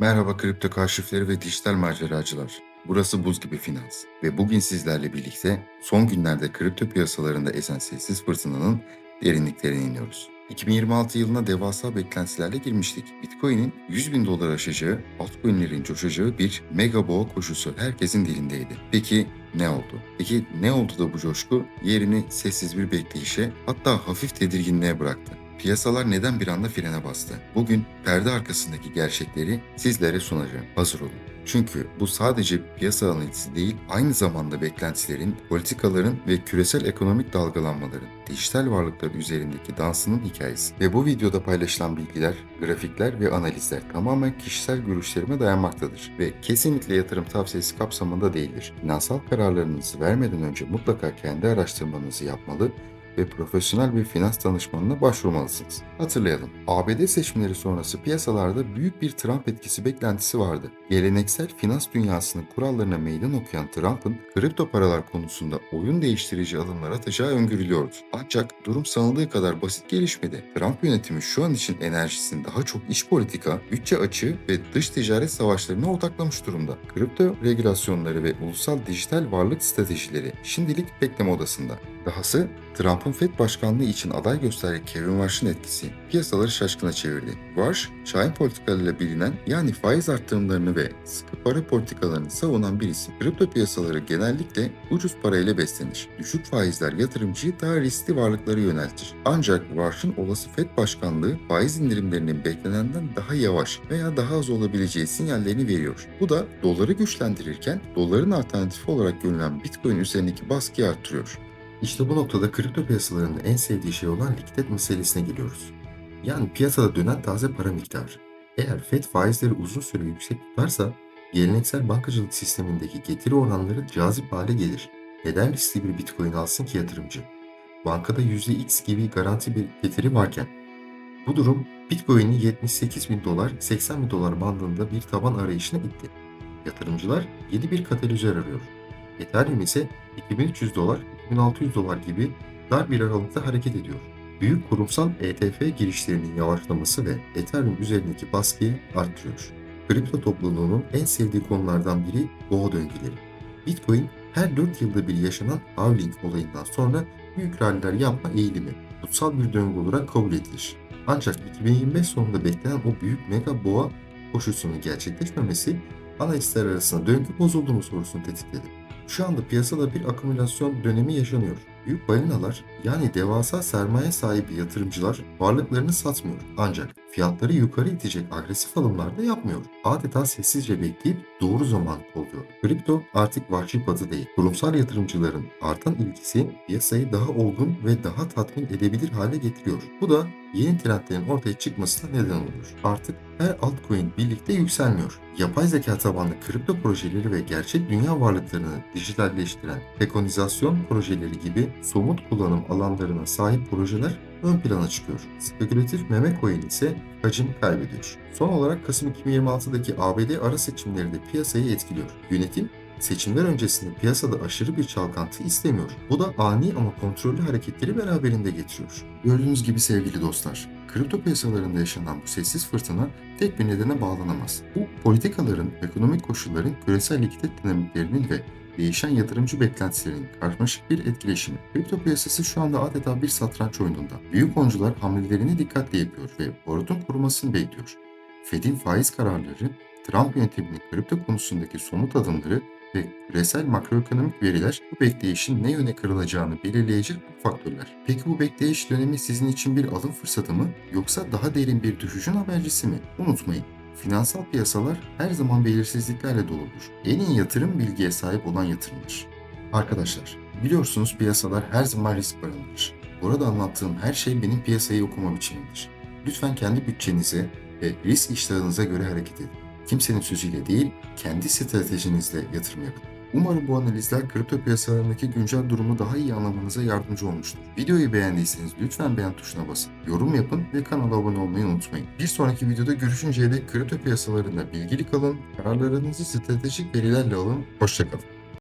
Merhaba kripto kaşifleri ve dijital maceracılar. Burası Buz Gibi Finans ve bugün sizlerle birlikte son günlerde kripto piyasalarında esen sessiz fırtınanın derinliklerine iniyoruz. 2026 yılına devasa beklentilerle girmiştik. Bitcoin'in 100 bin dolar aşacağı, altcoin'lerin coşacağı bir mega boğa koşusu herkesin dilindeydi. Peki ne oldu? Peki ne oldu da bu coşku yerini sessiz bir bekleyişe hatta hafif tedirginliğe bıraktı? Piyasalar neden bir anda frene bastı? Bugün perde arkasındaki gerçekleri sizlere sunacağım. Hazır olun. Çünkü bu sadece piyasa analizi değil, aynı zamanda beklentilerin, politikaların ve küresel ekonomik dalgalanmaların, dijital varlıklar üzerindeki dansının hikayesi. Ve bu videoda paylaşılan bilgiler, grafikler ve analizler tamamen kişisel görüşlerime dayanmaktadır ve kesinlikle yatırım tavsiyesi kapsamında değildir. Finansal kararlarınızı vermeden önce mutlaka kendi araştırmanızı yapmalı ve profesyonel bir finans danışmanına başvurmalısınız. Hatırlayalım, ABD seçimleri sonrası piyasalarda büyük bir Trump etkisi beklentisi vardı. Geleneksel finans dünyasının kurallarına meydan okuyan Trump'ın kripto paralar konusunda oyun değiştirici adımlar atacağı öngörülüyordu. Ancak durum sanıldığı kadar basit gelişmedi. Trump yönetimi şu an için enerjisini daha çok iç politika, bütçe açığı ve dış ticaret savaşlarına odaklamış durumda. Kripto regülasyonları ve ulusal dijital varlık stratejileri şimdilik bekleme odasında. Dahası Trump'ın FED başkanlığı için aday gösteren Kevin Warsh'ın etkisi piyasaları şaşkına çevirdi. Warsh, şahin politikalarıyla bilinen yani faiz arttırımlarını ve sıkı para politikalarını savunan bir isim. Kripto piyasaları genellikle ucuz parayla beslenir. Düşük faizler yatırımcıyı daha riskli varlıklara yöneltir. Ancak Warsh'ın olası FED başkanlığı faiz indirimlerinin beklenenden daha yavaş veya daha az olabileceği sinyallerini veriyor. Bu da doları güçlendirirken doların alternatifi olarak görülen Bitcoin üzerindeki baskıyı arttırıyor. İşte bu noktada kripto piyasalarının en sevdiği şey olan likidite meselesine geliyoruz. Yani piyasada dönen taze para miktarı. Eğer FED faizleri uzun süre yüksek tutarsa geleneksel bankacılık sistemindeki getiri oranları cazip hale gelir. Neden riskli bir bitcoin alsın ki yatırımcı? Bankada %x gibi garanti bir getiri varken. Bu durum bitcoin'i 78 bin dolar 80 bin dolar bandında bir taban arayışına itti. Yatırımcılar yeni bir katalizör arıyor. Ethereum ise 2300 dolar 2600 dolar gibi dar bir aralıkta hareket ediyor. Büyük kurumsal ETF girişlerinin yavaşlaması ve Ethereum üzerindeki baskıyı arttırıyor. Kripto topluluğunun en sevdiği konulardan biri boğa döngüleri. Bitcoin her 4 yılda bir yaşanan halving olayından sonra büyük ralliler yapma eğilimi kutsal bir döngü olarak kabul edilir. Ancak 2025 sonunda beklenen o büyük mega boğa koşusunun gerçekleşmemesi analistler arasında döngü bozuldu mu sorusunu tetikledi. Şu anda piyasada bir akümülasyon dönemi yaşanıyor. Büyük balinalar yani devasa sermaye sahibi yatırımcılar varlıklarını satmıyor. Ancak fiyatları yukarı itecek agresif alımlar da yapmıyor. Adeta sessizce bekleyip doğru zaman kolluyor. Kripto artık vahşi batı değil. Kurumsal yatırımcıların artan ilgisi piyasayı daha olgun ve daha tatmin edebilir hale getiriyor. Bu da yeni trendlerin ortaya çıkmasına neden oluyor. Artık her altcoin birlikte yükselmiyor. Yapay zeka tabanlı kripto projeleri ve gerçek dünya varlıklarını dijitalleştiren tekonizasyon projeleri gibi somut kullanım alanlarına sahip projeler ön plana çıkıyor. Spekülatif meme coin ise hacim kaybediyor. Son olarak Kasım 2026'daki ABD ara seçimleri de piyasayı etkiliyor. Yönetim seçimler öncesinde piyasada aşırı bir çalkantı istemiyor. Bu da ani ama kontrollü hareketleri beraberinde getiriyor. Gördüğünüz gibi sevgili dostlar, kripto piyasalarında yaşanan bu sessiz fırtına tek bir nedene bağlanamaz. Bu politikaların, ekonomik koşulların, küresel likidite dinamiklerinin ve değişen yatırımcı beklentilerinin karmaşık bir etkileşimi. Kripto piyasası şu anda adeta bir satranç oyununda. Büyük oyuncular hamlelerini dikkatle yapıyor ve barutun kurumasını bekliyor. Fed'in faiz kararları, Trump yönetiminin kripto konusundaki somut adımları ve küresel makroekonomik veriler bu bekleyişin ne yöne kırılacağını belirleyecek faktörler. Peki bu bekleyiş dönemi sizin için bir alım fırsatı mı yoksa daha derin bir düşüşün habercisi mi? Unutmayın, finansal piyasalar her zaman belirsizliklerle doludur. En iyi yatırım bilgiye sahip olan yatırımdır. Arkadaşlar, biliyorsunuz piyasalar her zaman risk barındırır. Burada anlattığım her şey benim piyasayı okuma biçimimdir. Lütfen kendi bütçenize ve risk iştahınıza göre hareket edin. Kimsenin sözüyle değil, kendi stratejinizle yatırım yapın. Umarım bu analizler kripto piyasalarındaki güncel durumu daha iyi anlamanıza yardımcı olmuştur. Videoyu beğendiyseniz lütfen beğen tuşuna basın, yorum yapın ve kanala abone olmayı unutmayın. Bir sonraki videoda görüşünceye dek kripto piyasalarında bilgili kalın, kararlarınızı stratejik verilerle alın, hoşçakalın.